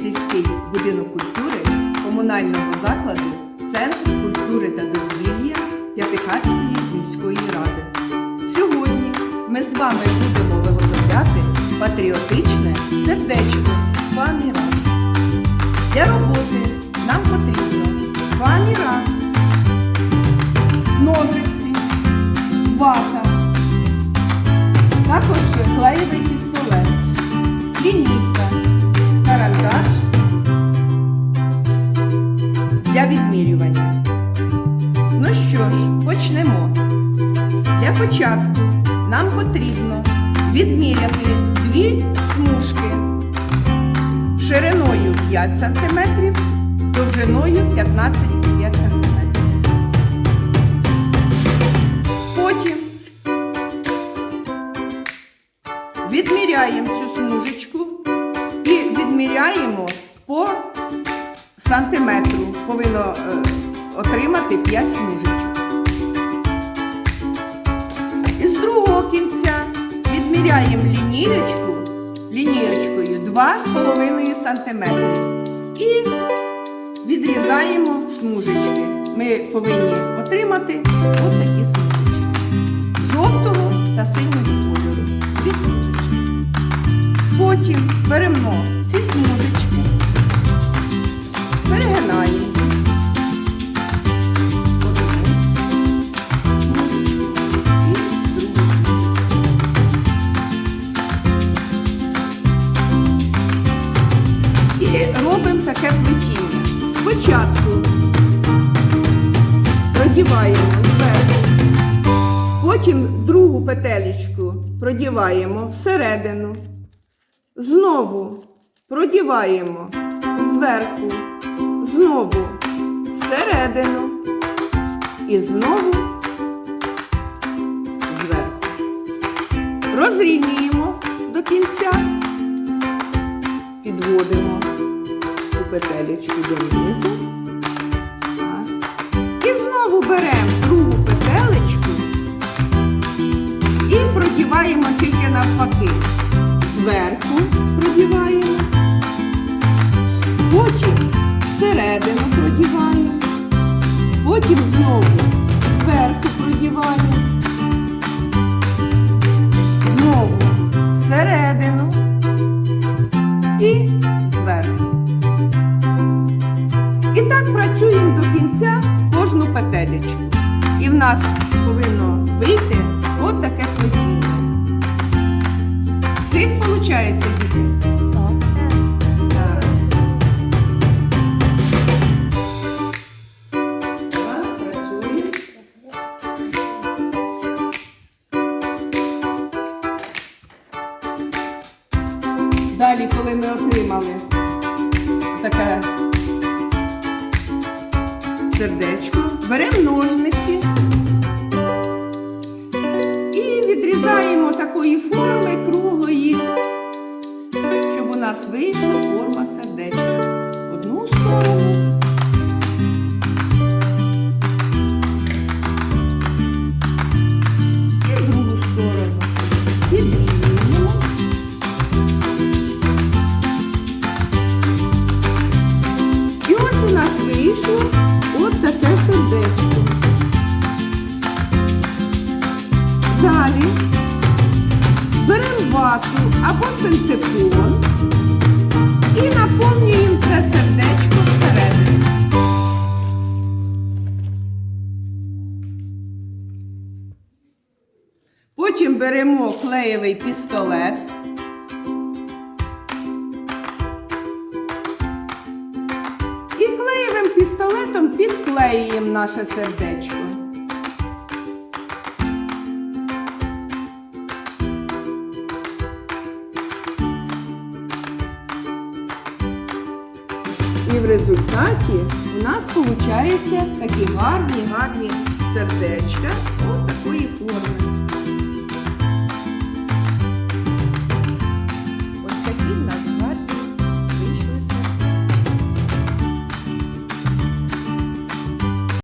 сільський будинок культури комунального закладу Центр культури та дозвілля П'ятихатської міської ради. Сьогодні ми з вами будемо виготовляти патріотичне сердечко з фоаміра. Для роботи почнемо. Для початку нам потрібно відміряти дві смужки шириною 5 см, довжиною 15,5 см. Потім відміряємо цю смужечку і відміряємо по сантиметру. Повинно е, отримати 5 смужечок. Відміряємо лінієчку, лінієчкою 2,5 см. І відрізаємо смужечки. Ми повинні отримати от такі смужечки. Жовтого та синього кольору. Дві смужечки. Потім беремо робимо таке плетіння. Спочатку продіваємо зверху, потім другу петелечку продіваємо всередину, знову продіваємо зверху, знову всередину і знову зверху. Розрівнюємо до кінця, підводимо петелечку донизу. Так. І знову беремо другу петелечку і продіваємо тільки навпаки. Зверху продіваємо, потім всередину продіваємо, потім знову зверху продіваємо, кінця кожну петелечку. І в нас повинно вийти от таке плетіння. Всіх виходить, діти? Далі, коли ми отримали таке сердечко, беремо ножниці і відрізаємо такої форми круглої, щоб у нас вийшла форма сердечка. Одну сторону. І другу от таке сердечко. Далі беремо вату або синтепон і наповнюємо це сердечко всередину. Потім беремо клеєвий пістолет. Пістолетом підклеюємо наше сердечко. І в результаті у нас виходять такі гарні, гарні сердечка ось такої форми.